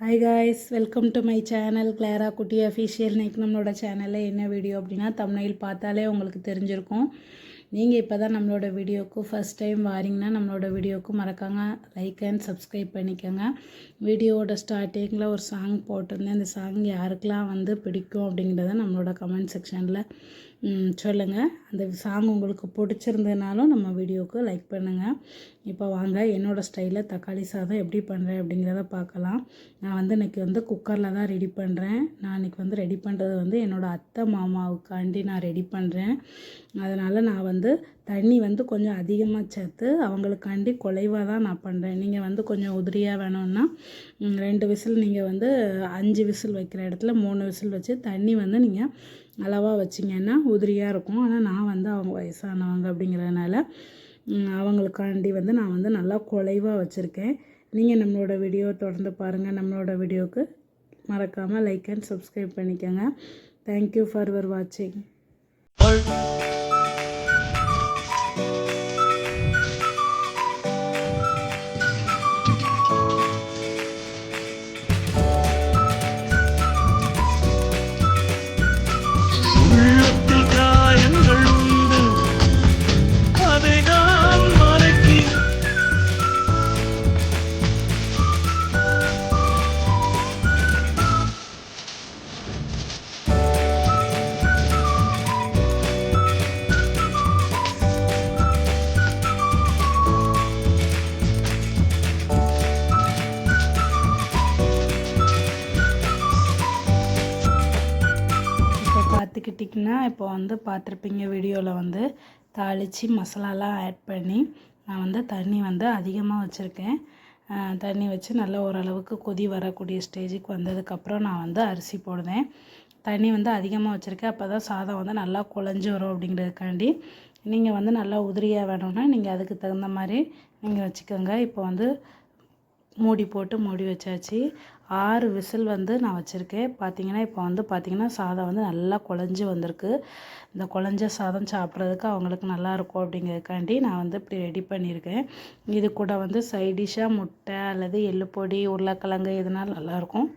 Guys welcome to my channel Clara Kutty official இன்னைக்கு நம்மளோட சேனலில் என்ன வீடியோ அப்படின்னா தமிழில் பார்த்தாலே உங்களுக்கு தெரிஞ்சிருக்கும். நீங்கள் இப்போ தான் நம்மளோட வீடியோக்கு ஃபஸ்ட் டைம் வாரீங்கன்னா நம்மளோட வீடியோக்கு மறக்காங்க லைக் அண்ட் சப்ஸ்கிரைப் பண்ணிக்கோங்க. வீடியோவோட ஸ்டார்டிங்கில் ஒரு சாங் போட்டிருந்தேன். அந்த சாங் யாருக்கெலாம் வந்து பிடிக்கும் அப்படிங்கிறத நம்மளோட கமெண்ட் செக்ஷனில் சொல்லுங்கள் அந்த சாங் உங்களுக்கு பிடிச்சிருந்ததுனாலும் நம்ம வீடியோவுக்கு லைக் பண்ணுங்கள் இப்போ வாங்க என்னோடய ஸ்டைலில் தக்காளி சாதம் எப்படி பண்ணுறேன் அப்படிங்கிறத பார்க்கலாம். நான் வந்து இன்றைக்கி வந்து குக்கரில் தான் ரெடி பண்ணுறேன் நான் இன்றைக்கி வந்து ரெடி பண்ணுறது வந்து என்னோடய அத்தை மாமாவுக்காண்டி நான் ரெடி பண்ணுறேன் அதனால் நான் வந்து தண்ணி வந்து கொஞ்சம் அதிகமாக சேர்த்து அவங்களுக்காண்டி குலைவாக தான் நான் பண்ணுறேன் நீங்கள் வந்து கொஞ்சம் உதிரியாக வேணும்னா ரெண்டு விசில் நீங்கள் வந்து அஞ்சு விசில் வைக்கிற இடத்துல மூணு விசில் வச்சு தண்ணி வந்து நீங்கள் அளவாக வச்சிங்கன்னா உதிரியாக இருக்கும். ஆனால் நான் வந்து அவங்க வயசானவங்க அப்படிங்கிறதுனால அவங்களுக்காண்டி வந்து நான் வந்து நல்லா குலைவாக வச்சுருக்கேன். நீங்கள் நம்மளோட வீடியோ தொடர்ந்து பாருங்கள் நம்மளோட வீடியோவுக்கு மறக்காமல் லைக் அண்ட் சப்ஸ்கிரைப் பண்ணிக்கோங்க. தேங்க்யூ ஃபார் வர் வாட்சிங் இப்போ இப்போ வந்து பார்த்துருப்பீங்க வீடியோவில் வந்து தாளித்து மசாலாலாம் ஆட் பண்ணி நான் வந்து தண்ணி வந்து அதிகமாக வச்சுருக்கேன். தண்ணி வச்சு நல்லா ஓரளவுக்கு கொதி வரக்கூடிய ஸ்டேஜுக்கு வந்ததுக்கப்புறம் நான் வந்து அரிசி போடுவேன். தண்ணி வந்து அதிகமாக வச்சுருக்கேன். அப்போ தான் சாதம் வந்து நல்லா குழஞ்சி வரும் அப்படிங்கிறதுக்காண்டி. நீங்கள் வந்து நல்லா உதிரியாக வேணும்னா நீங்கள் அதுக்கு தகுந்த மாதிரி நீங்கள் வச்சுக்கோங்க. இப்போ வந்து மூடி போட்டு மூடி வச்சாச்சு. ஆறு விசில் வந்து நான் வச்சுருக்கேன். பார்த்தீங்கன்னா இப்போ வந்து பார்த்திங்கன்னா சாதம் வந்து நல்லா குழஞ்சி வந்திருக்கு. இந்த குழஞ்ச சாதம் சாப்பிட்றதுக்கு அவங்களுக்கு நல்லாயிருக்கும் அப்படிங்கிறதுக்காண்டி நான் வந்து இப்படி ரெடி பண்ணியிருக்கேன். இது கூட வந்து சைடிஷ்ஷாக முட்டை அல்லது எள்ளுப்பொடி உருளைக்கிழங்கு இதனால் நல்லாயிருக்கும்